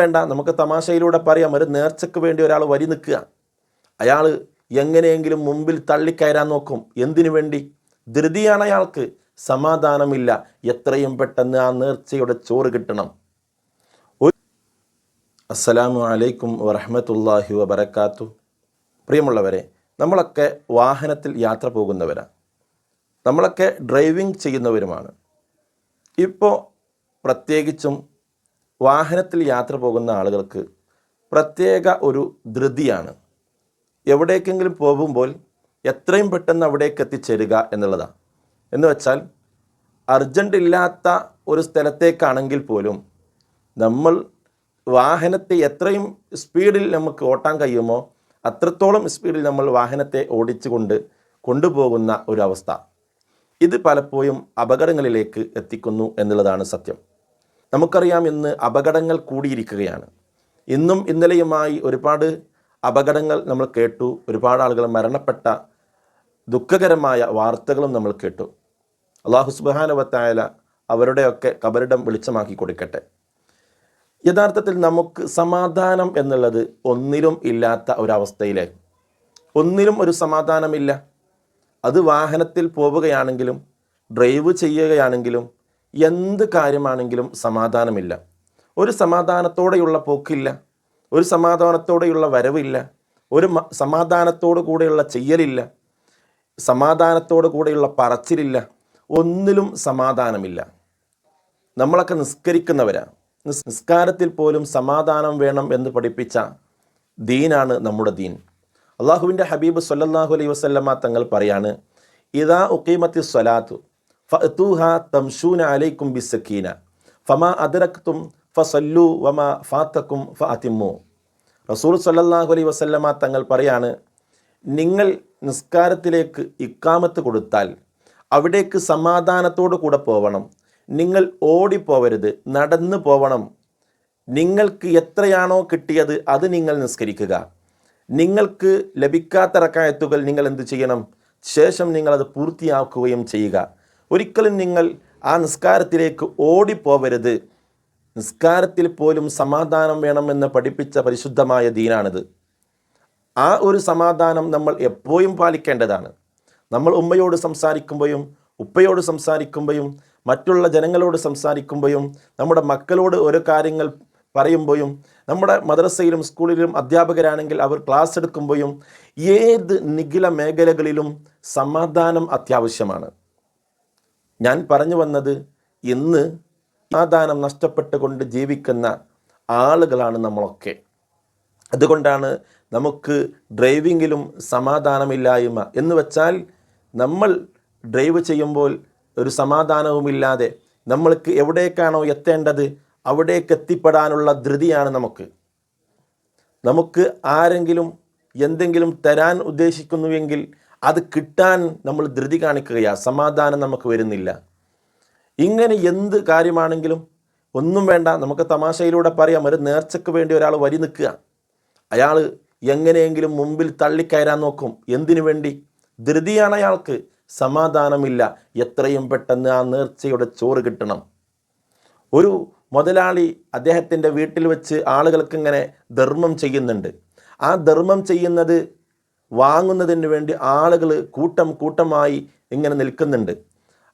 വേണ്ട നമുക്ക് തമാശയിലൂടെ പറയാം. ഒരു നേർച്ചയ്ക്ക് വേണ്ടി ഒരാൾ വരി നിൽക്കുക. അയാൾ എങ്ങനെയെങ്കിലും മുമ്പിൽ തള്ളിക്കയറാൻ നോക്കും. എന്തിനു വേണ്ടി? ധൃതിയാണ് അയാൾക്ക്. സമാധാനമില്ല. എത്രയും പെട്ടെന്ന് ആ നേർച്ചയുടെ ചോറ് കിട്ടണം. അസ്സലാമു അലൈക്കും വറഹമത്തല്ലാഹി വബർക്കാത്തു പ്രിയമുള്ളവരെ നമ്മളൊക്കെ വാഹനത്തിൽ യാത്ര പോകുന്നവരാണ്. നമ്മളൊക്കെ ഡ്രൈവിംഗ് ചെയ്യുന്നവരുമാണ്. ഇപ്പോൾ പ്രത്യേകിച്ചും വാഹനത്തിൽ യാത്ര പോകുന്ന ആളുകൾക്ക് പ്രത്യേക ഒരു ധൃതിയാണ്. എവിടേക്കെങ്കിലും പോകുമ്പോൾ എത്രയും പെട്ടെന്ന് അവിടേക്ക് എത്തിച്ചേരുക എന്നുള്ളതാണ് എന്ന് വെച്ചാൽ അർജന്റ് ഇല്ലാത്ത ഒരു സ്ഥലത്തേക്കാണെങ്കിൽ പോലും നമ്മൾ വാഹനത്തെ എത്രയും സ്പീഡിൽ നമുക്ക് ഓട്ടാൻ കഴിയുമോ അത്രത്തോളം സ്പീഡിൽ നമ്മൾ വാഹനത്തെ ഓടിച്ചുകൊണ്ട് കൊണ്ടുപോകുന്ന ഒരു അവസ്ഥ. ഇത് പലപ്പോഴും അപകടങ്ങളിലേക്ക് എത്തിക്കുന്നു എന്നുള്ളതാണ് സത്യം. നമുക്കറിയാം ഇന്ന് അപകടങ്ങൾ കൂടിയിരിക്കുകയാണ്. ഇന്നും ഇന്നലെയുമായി ഒരുപാട് അപകടങ്ങൾ നമ്മൾ കേട്ടു. ഒരുപാട് ആളുകൾ മരണപ്പെട്ട ദുഃഖകരമായ വാർത്തകളും നമ്മൾ കേട്ടു. അള്ളാഹു സുബാനുവത്തായാല അവരുടെയൊക്കെ കബറിടം വെളിച്ചമാക്കി കൊടുക്കട്ടെ. യഥാർത്ഥത്തിൽ നമുക്ക് സമാധാനം എന്നുള്ളത് ഒന്നിലും ഇല്ലാത്ത ഒരവസ്ഥയിലെ. ഒന്നിലും ഒരു സമാധാനമില്ല. അത് വാഹനത്തിൽ പോവുകയാണെങ്കിലും ഡ്രൈവ് ചെയ്യുകയാണെങ്കിലും എന്ത് കാര്യമാണെങ്കിലും സമാധാനമില്ല. ഒരു സമാധാനത്തോടെയുള്ള പോക്കില്ല. ഒരു സമാധാനത്തോടെയുള്ള വരവില്ല. ഒരു സമാധാനത്തോടു കൂടെയുള്ള ചെയ്യലില്ല. സമാധാനത്തോടു കൂടെയുള്ള പറച്ചിലില്ല. ഒന്നിലും സമാധാനമില്ല. നമ്മളൊക്കെ നിസ്കരിക്കുന്നവരാണ് നിസ്കാരത്തിൽ പോലും സമാധാനം വേണം എന്ന് പഠിപ്പിച്ച ദീനാണ് നമ്മുടെ ദീൻ. അള്ളാഹുവിന്റെ ഹബീബ് സല്ലല്ലാഹു അലൈഹി വസല്ലമ തങ്ങൾ പറയാണ് ഇതാ ഉക്കീമത്തി സ്വലാത്തു തംശൂന അലൈക്കും ബിസക്കീന ഫമാ അദ്റക്തും ഫസല്ലു വമാ ഫാത്തക്കും ഫഅതിമ്മു. റസൂൽ സല്ലാഹു അലൈ വസല്ലമ തങ്ങൾ പറയാണ് നിങ്ങൾ നിസ്കാരത്തിലേക്ക് ഇക്കാമത്ത് കൊടുത്താൽ അവിടേക്ക് സമാധാനത്തോടു കൂടെ പോവണം. നിങ്ങൾ ഓടിപ്പോവരുത് നടന്നു പോവണം. നിങ്ങൾക്ക് എത്രയാണോ കിട്ടിയത് അത് നിങ്ങൾ നിസ്കരിക്കുക. നിങ്ങൾക്ക് ലഭിക്കാത്ത റക്കായത്തുകൾ നിങ്ങൾ എന്ത് ചെയ്യണം? ശേഷം നിങ്ങളത് പൂർത്തിയാക്കുകയും ചെയ്യുക. ഒരിക്കലും നിങ്ങൾ ആ നിസ്കാരത്തിലേക്ക് ഓടിപ്പോവരുത്. നിസ്കാരത്തിൽ പോലും സമാധാനം വേണമെന്ന് പഠിപ്പിച്ച പരിശുദ്ധമായ ദീനാണിത്. ആ ഒരു സമാധാനം നമ്മൾ എപ്പോഴും പാലിക്കേണ്ടതാണ്. നമ്മൾ ഉമ്മയോട് സംസാരിക്കുമ്പോഴും ഉപ്പയോട് സംസാരിക്കുമ്പോഴും മറ്റുള്ള ജനങ്ങളോട് സംസാരിക്കുമ്പോഴും നമ്മുടെ മക്കളോട് ഓരോ കാര്യങ്ങൾ പറയുമ്പോഴും നമ്മുടെ മദ്രസയിലും സ്കൂളിലും അധ്യാപകരാണെങ്കിൽ അവർ ക്ലാസ് എടുക്കുമ്പോഴും ഏത് നിഖില മേഖലകളിലും സമാധാനം അത്യാവശ്യമാണ്. ഞാൻ പറഞ്ഞു വന്നത് ഇന്ന് സമാധാനം നഷ്ടപ്പെട്ടുകൊണ്ട് ജീവിക്കുന്ന ആളുകളാണ് നമ്മളൊക്കെ. അതുകൊണ്ടാണ് നമുക്ക് ഡ്രൈവിങ്ങിലും സമാധാനമില്ലായ്മ എന്ന് വെച്ചാൽ നമ്മൾ ഡ്രൈവ് ചെയ്യുമ്പോൾ ഒരു സമാധാനവുമില്ലാതെ നമ്മൾക്ക് എവിടേക്കാണോ എത്തേണ്ടത് അവിടേക്ക് എത്തിപ്പെടാനുള്ള ധൃതിയാണ് നമുക്ക്. നമുക്ക് ആരെങ്കിലും എന്തെങ്കിലും തരാൻ ഉദ്ദേശിക്കുന്നുവെങ്കിൽ അത് കിട്ടാൻ നമ്മൾ ധൃതി കാണിക്കുകയാണ് സമാധാനം നമുക്ക് വരുന്നില്ല. ഇങ്ങനെ എന്ത് കാര്യമാണെങ്കിലും ഒന്നും വേണ്ട. നമുക്ക് തമാശയിലൂടെ പറയാം. ഒരു നേർച്ചയ്ക്ക് വേണ്ടി ഒരാൾ വരി നിൽക്കുക. അയാൾ എങ്ങനെയെങ്കിലും മുമ്പിൽ തള്ളിക്കയറാൻ നോക്കും. എന്തിനു വേണ്ടി? ധൃതിയാണ് അയാൾക്ക്. സമാധാനമില്ല. എത്രയും പെട്ടെന്ന് ആ നേർച്ചയുടെ ചോറ് കിട്ടണം. ഒരു മുതലാളി അദ്ദേഹത്തിന്റെ വീട്ടിൽ വെച്ച് ആളുകൾക്ക് ഇങ്ങനെ ധർമ്മം ചെയ്യുന്നുണ്ട്. ആ ധർമ്മം ചെയ്യുന്നത് വാങ്ങുന്നതിന് വേണ്ടി ആളുകൾ കൂട്ടം കൂട്ടമായി ഇങ്ങനെ നിൽക്കുന്നുണ്ട്.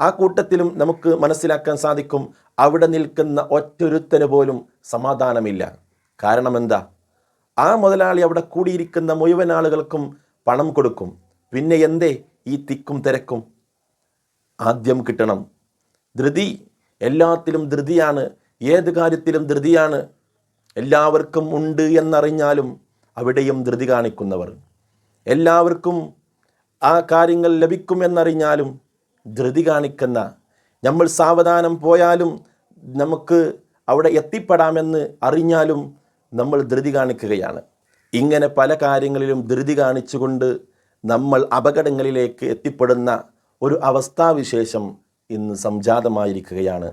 ആ കൂട്ടത്തിലും നമുക്ക് മനസ്സിലാക്കാൻ സാധിക്കും അവിടെ നിൽക്കുന്ന ഒറ്റൊരുത്തന് പോലും സമാധാനമില്ല. കാരണം എന്താ? ആ മുതലാളി അവിടെ കൂടിയിരിക്കുന്ന മുഴുവൻ ആളുകൾക്കും പണം കൊടുക്കും. പിന്നെ എന്തേ? ഈ തിക്കും തിരക്കും. ആദ്യം കിട്ടണം. ധൃതി. എല്ലാത്തിലും ധൃതിയാണ്. ഏത് കാര്യത്തിലും ധൃതിയാണ്. എല്ലാവർക്കും ഉണ്ട് എന്നറിഞ്ഞാലും അവിടെയും ധൃതി കാണിക്കുന്നവർ. എല്ലാവർക്കും ആ കാര്യങ്ങൾ ലഭിക്കുമെന്നറിഞ്ഞാലും ധൃതി കാണിക്കുന്ന നമ്മൾ സാവധാനം പോയാലും നമുക്ക് അവിടെ എത്തിപ്പെടാമെന്ന് അറിഞ്ഞാലും നമ്മൾ ധൃതി കാണിക്കുകയാണ്. ഇങ്ങനെ പല കാര്യങ്ങളിലും ധൃതി കാണിച്ചുകൊണ്ട് നമ്മൾ അപകടങ്ങളിലേക്ക് എത്തിപ്പെടുന്ന ഒരു അവസ്ഥാവിശേഷം ഇന്ന് സംജാതമായിരിക്കുകയാണ്.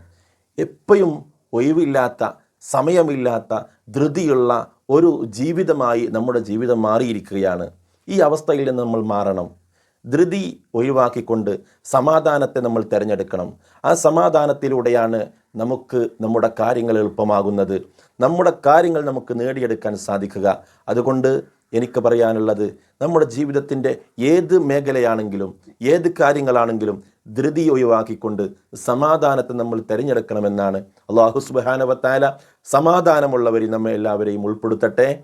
എപ്പോഴും ഒഴിവില്ലാത്ത സമയമില്ലാത്ത ധൃതിയുള്ള ഒരു ജീവിതമായി നമ്മുടെ ജീവിതം മാറിയിരിക്കുകയാണ്. ഈ അവസ്ഥയിൽ നിന്ന് നമ്മൾ മാറണം. ധൃതി ഒഴിവാക്കിക്കൊണ്ട് സമാധാനത്തെ നമ്മൾ തിരഞ്ഞെടുക്കണം. ആ സമാധാനത്തിലൂടെയാണ് നമുക്ക് നമ്മുടെ കാര്യങ്ങൾ എളുപ്പമാകുന്നത്. നമ്മുടെ കാര്യങ്ങൾ നമുക്ക് നേടിയെടുക്കാൻ സാധിക്കുക. അതുകൊണ്ട് എനിക്ക് പറയാനുള്ളത് നമ്മുടെ ജീവിതത്തിന്റെ ഏത് മേഖലയാണെങ്കിലും ഏത് കാര്യങ്ങളാണെങ്കിലും ധൃതി ഒഴിവാക്കിക്കൊണ്ട് സമാധാനത്തെ നമ്മൾ തിരഞ്ഞെടുക്കണമെന്നാണ്. അള്ളാഹു സുബാനവത്താല സമാധാനമുള്ളവരിൽ നമ്മെ എല്ലാവരെയും ഉൾപ്പെടുത്തട്ടെ.